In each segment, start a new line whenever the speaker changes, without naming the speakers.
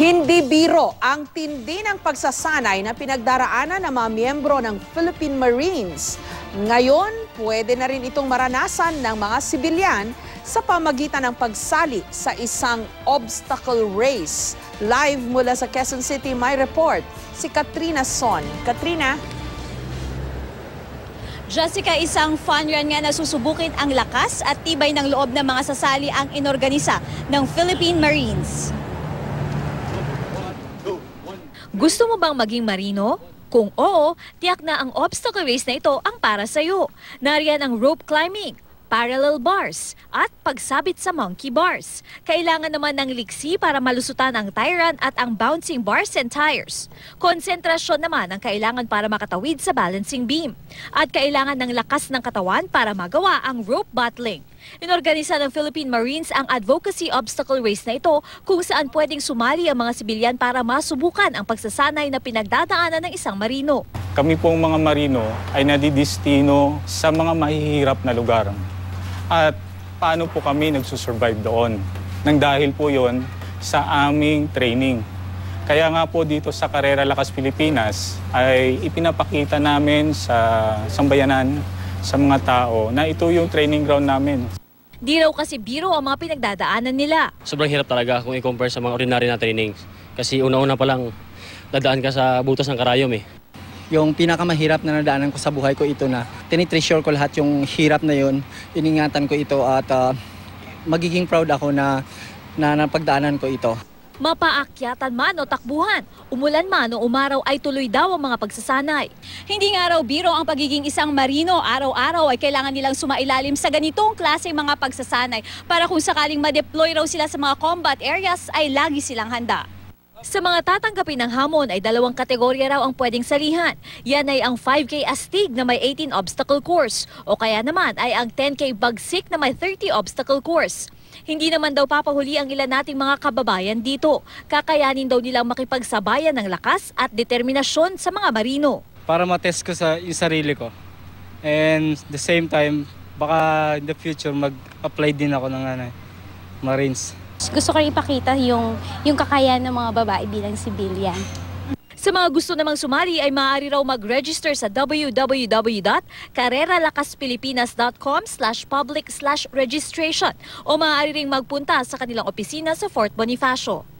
Hindi biro ang tindi ng pagsasanay na pinagdaraanan ng mga miyembro ng Philippine Marines. Ngayon, pwede na rin itong maranasan ng mga sibilyan sa pamagitan ng pagsali sa isang obstacle race. Live mula sa Quezon City, may report si Katrina Son. Katrina?
Jessica, isang fun run nga na susubukin ang lakas at tibay ng loob ng mga sasali ang inorganisa ng Philippine Marines. Gusto mo bang maging marino? Kung oo, tiyak na ang obstacle race na ito ang para sa'yo. Nariyan ang rope climbing, parallel bars, at pagsabit sa monkey bars. Kailangan naman ng liksi para malusutan ang tie run at ang bouncing bars and tires. Konsentrasyon naman ang kailangan para makatawid sa balancing beam. At kailangan ng lakas ng katawan para magawa ang rope battling. Inorganisa ng Philippine Marines ang advocacy obstacle race na ito kung saan pwedeng sumali ang mga sibilyan para masubukan ang pagsasanay na pinagdadaanan ng isang marino.
Kami pong mga marino ay nadidistino sa mga mahihirap na lugar. At paano po kami nagsusurvive doon? Nang dahil po yon sa aming training. Kaya nga po dito sa Karera Lakas Pilipinas ay ipinapakita namin sa sambayanan, sa mga tao na ito yung training ground namin.
Di raw kasi biro ang mga pinagdadaanan nila.
sobrang hirap talaga kung i-compare sa mga ordinary na trainings. Kasi una-una pa lang, dadaan ka sa butas ng karayom eh.
Yung pinakamahirap na nadaanan ko sa buhay ko ito na tinitreasure ko lahat yung hirap na yun, iningatan ko ito at ah, magiging proud ako na, na napagdaanan ko ito.
Mapaakyatan man o takbuhan, umulan man o umaraw ay tuloy daw ang mga pagsasanay. Hindi nga raw biro ang pagiging isang marino, araw-araw ay kailangan nilang sumailalim sa ganitong klaseng mga pagsasanay para kung sakaling ma-deploy raw sila sa mga combat areas ay lagi silang handa. Sa mga tatanggapin ng hamon ay dalawang kategorya raw ang pwedeng salihan. Yan ay ang 5K astig na may 18 obstacle course o kaya naman ay ang 10K bagsik na may 30 obstacle course. Hindi naman daw papahuli ang ilan nating mga kababayan dito. Kakayanin daw nilang makipagsabayan ng lakas at determinasyon sa mga marino.
para matest ko sa yung sarili ko. And the same time, baka in the future mag-apply din ako ng ano, Marines.
Gusto ko rin ipakita yung, yung kakayahan ng mga babae bilang civilian.
Sa mga gusto namang sumali ay maaari raw mag-register sa www.kareralakaspilipinas.com slash public slash registration o maaari ring magpunta sa kanilang opisina sa Fort Bonifacio.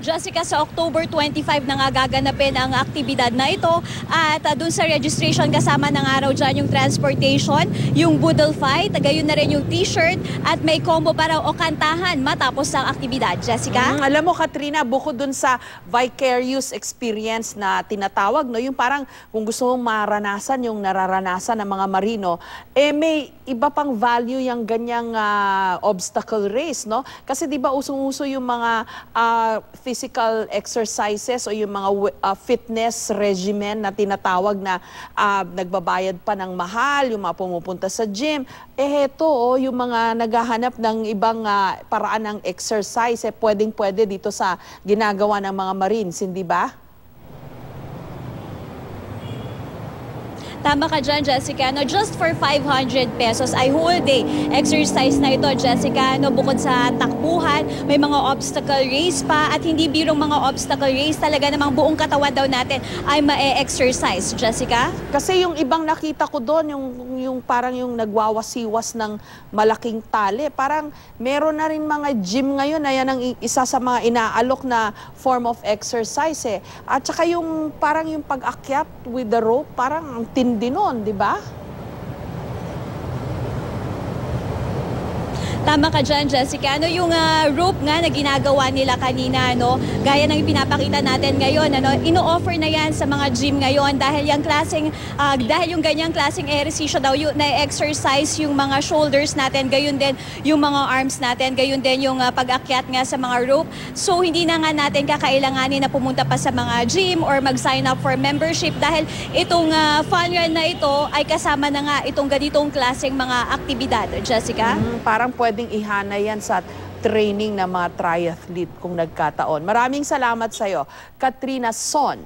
Jessica, sa October 25 na nga gaganapin ang aktibidad na ito at uh, dun sa registration kasama ng araw dyan yung transportation, yung boodle fight, gayon na rin yung t-shirt at may combo para o kantahan matapos ang aktibidad. Jessica?
Mm, alam mo, Katrina, bukod dun sa vicarious experience na tinatawag, no, yung parang kung gusto mong maranasan yung nararanasan ng mga marino, eh may iba pang value yung ganyang ah, obstacle race, no? Kasi di ba usong-uso yung mga ah, physical exercises o yung mga ah, fitness regimen na tinatawag na ah, nagbabayad pa ng mahal, yung mga pumupunta sa gym. Eh heto, oh, yung mga naghahanap ng ibang ah, paraan ng exercise, eh pwedeng-pwede dito sa ginagawa ng mga Marines, hindi ba?
Tama ka dyan, Jessica. No, just for 500 pesos ay whole day exercise na ito, Jessica. No, bukod sa takbuhan, may mga obstacle race pa at hindi birong mga obstacle race. Talaga namang buong katawan daw natin ay ma-exercise, Jessica.
Kasi yung ibang nakita ko doon, yung, yung parang yung nagwawasiwas ng malaking tali, parang meron na rin mga gym ngayon na yan ang isa sa mga inaalok na form of exercise eh. At saka yung parang yung pag-akyat with the rope, parang ang tindi nun, di ba?
Tama ka dyan, Jessica. Ano yung ah, rope nga na ginagawa nila kanina, no? Gaya ng ipinapakita natin ngayon, ano? Ino-offer na yan sa mga gym ngayon dahil yung klaseng, ah, dahil yung ganyang klaseng ehersisyo daw, yung na-exercise yung mga shoulders natin, gayon din yung mga arms natin, gayon din yung ah, pag-akyat nga sa mga rope. So, hindi na nga natin kakailanganin na pumunta pa sa mga gym or mag-sign up for membership dahil itong ah, fun run na ito ay kasama na nga itong ganitong klaseng mga aktibidad, Jessica.
Mm, parang pwedeng ihana yan sa training ng mga triathlete kung nagkataon. Maraming salamat sa'yo, Katrina Son.